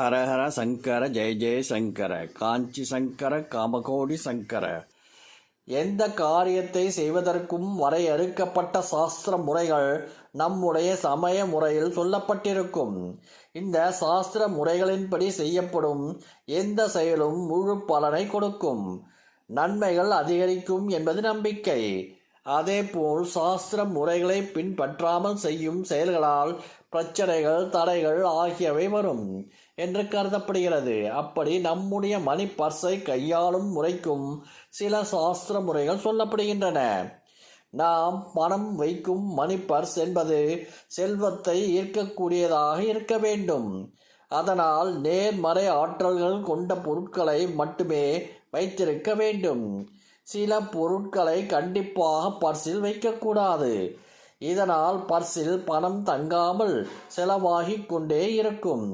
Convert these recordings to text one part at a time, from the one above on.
ஹரஹர சங்கர ஜெய ஜெய சங்கர காஞ்சி சங்கர காமகோடி சங்கர. எந்த காரியத்தை செய்வதற்கும் வரையறுக்கப்பட்ட சாஸ்திர முறைகள் நம்முடைய சமய முறையில் சொல்லப்பட்டிருக்கும். இந்த சாஸ்திர முறைகளின்படி செய்யப்படும் எந்த செயலும் முழு பலனை கொடுக்கும். நன்மைகள் அதிகரிக்கும் என்பது நம்பிக்கை. அதேபோல் சாஸ்திர முறைகளை பின்பற்றாமல் செய்யும் செயல்களால் பிரச்சனைகள் தடைகள் ஆகியவை வரும் என்று கருதப்படுகிறது. அப்படி நம்முடைய மணி பர்ஸை கையாளும் முறைக்கும் சில சாஸ்திர முறைகள் சொல்லப்படுகின்றன. நாம் பணம் வைக்கும் மணி பர்ஸ் என்பது செல்வத்தை ஈர்க்கக்கூடியதாக இருக்க வேண்டும். அதனால் நேர்மறை ஆற்றல்கள் கொண்ட பொருட்களை மட்டுமே வைத்திருக்க வேண்டும். சில பொருட்களை கண்டிப்பாக பர்சில் வைக்கக்கூடாது. இதனால் பர்சில் பணம் தங்காமல் செலவாகி கொண்டே இருக்கும்.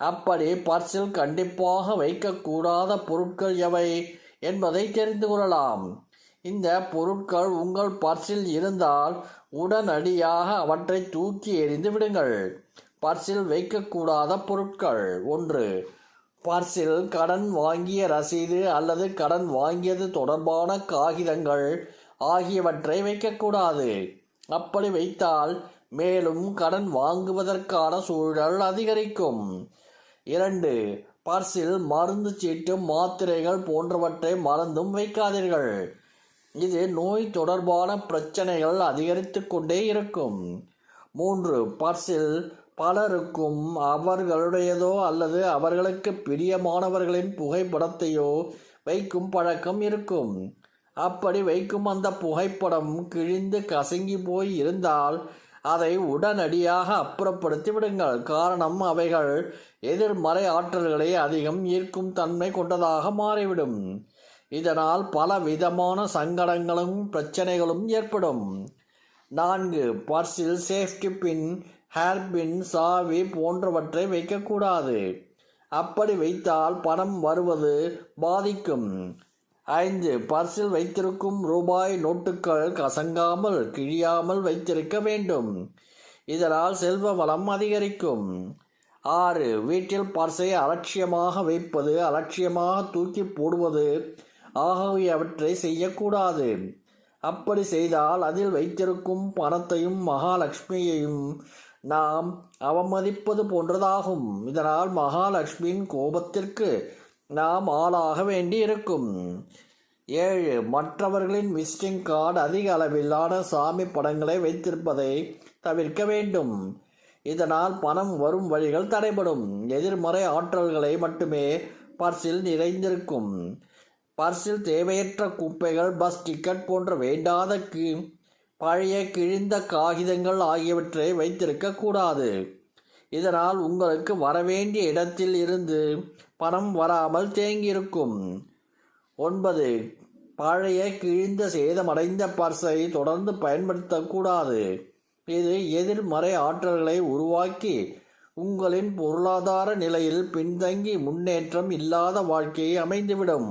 அப்படி பர்சில் கண்டிப்பாக வைக்கக்கூடாத பொருட்கள் எவை என்பதை தெரிந்து கொள்ளலாம். இந்த பொருட்கள் உங்கள் பர்சில் இருந்தால் உடனடியாக அவற்றை தூக்கி எறிந்து விடுங்கள். பர்சில் வைக்கக்கூடாத பொருட்கள் ஒன்று பர்சில் கடன் வாங்கிய ரசீது அல்லது கடன் வாங்கியது தொடர்பான காகிதங்கள் ஆகியவற்றை வைக்கக்கூடாது. அப்படி வைத்தால் மேலும் கடன் வாங்குவதற்கான சூழல் அதிகரிக்கும். இரண்டு பர்சில் மருந்து சீட்டு மாத்திரைகள் போன்றவற்றை மறந்தும் வைக்காதீர்கள். இது நோய் தொடர்பான பிரச்சனைகள் அதிகரித்து கொண்டே இருக்கும். மூன்று பர்சில் பலருக்கும் அவர்களுடையதோ அல்லது அவர்களுக்கு பிரியமானவர்களின் புகைப்படத்தையோ வைக்கும் பழக்கம் இருக்கும். அப்படி வைக்கும் அந்த புகைப்படம் கிழிந்து கசங்கி போய் இருந்தால் அதை உடனடியாக அப்புறப்படுத்தி விடுங்கள். காரணம் அவைகள் எதிர்மறை ஆற்றல்களை அதிகம் ஈர்க்கும் தன்மை கொண்டதாக மாறிவிடும். இதனால் பல விதமான சங்கடங்களும் பிரச்சனைகளும் ஏற்படும். நான்கு பர்சில் சேஃப்டி பின் ஹேர்பின் சாவி போன்றவற்றை வைக்கக்கூடாது. அப்படி வைத்தால் பணம் வருவது பாதிக்கும். ஐந்து பர்சில் வைத்திருக்கும் ரூபாய் நோட்டுகள் கசங்காமல் கிழியாமல் வைத்திருக்க வேண்டும். இதனால் செல்வ வளம் அதிகரிக்கும். ஆறு வீட்டில் பர்சை அலட்சியமாக வைப்பது அலட்சியமாக தூக்கி போடுவது ஆகியவற்றை செய்யக்கூடாது. அப்படி செய்தால் அதில் வைத்திருக்கும் பணத்தையும் மகாலட்சுமியையும் நாம் அவமதிப்பது போன்றதாகும். இதனால் மகாலட்சுமியின் கோபத்திற்கு நாம் ஆளாக வேண்டி இருக்கும் ஏழு மற்றவர்களின் விசிட்டிங் கார்டு அதிக அளவிலான சாமி படங்களை வைத்திருப்பதை தவிர்க்க வேண்டும். இதனால் பணம் வரும் வழிகள் தடைபடும். எதிர்மறை ஆற்றல்களை மட்டுமே பர்சில் நிறைந்திருக்கும். பர்சில் தேவையற்ற குப்பைகள் பஸ் டிக்கெட் போன்ற வேண்டாத பழைய கிழிந்த காகிதங்கள் ஆகியவற்றை வைத்திருக்கக்கூடாது இதனால் உங்களுக்கு வரவேண்டிய இடத்தில் இருந்து பணம் வராமல் தேங்கியிருக்கும். ஒன்பது. பழைய கிழிந்த சேதமடைந்த பர்ஸை தொடர்ந்து பயன்படுத்தக்கூடாது இது எதிர்மறை ஆற்றல்களை உருவாக்கி உங்களின் பொருளாதார நிலையில் பின்தங்கி முன்னேற்றம் இல்லாத வாழ்க்கையை அமைந்துவிடும்.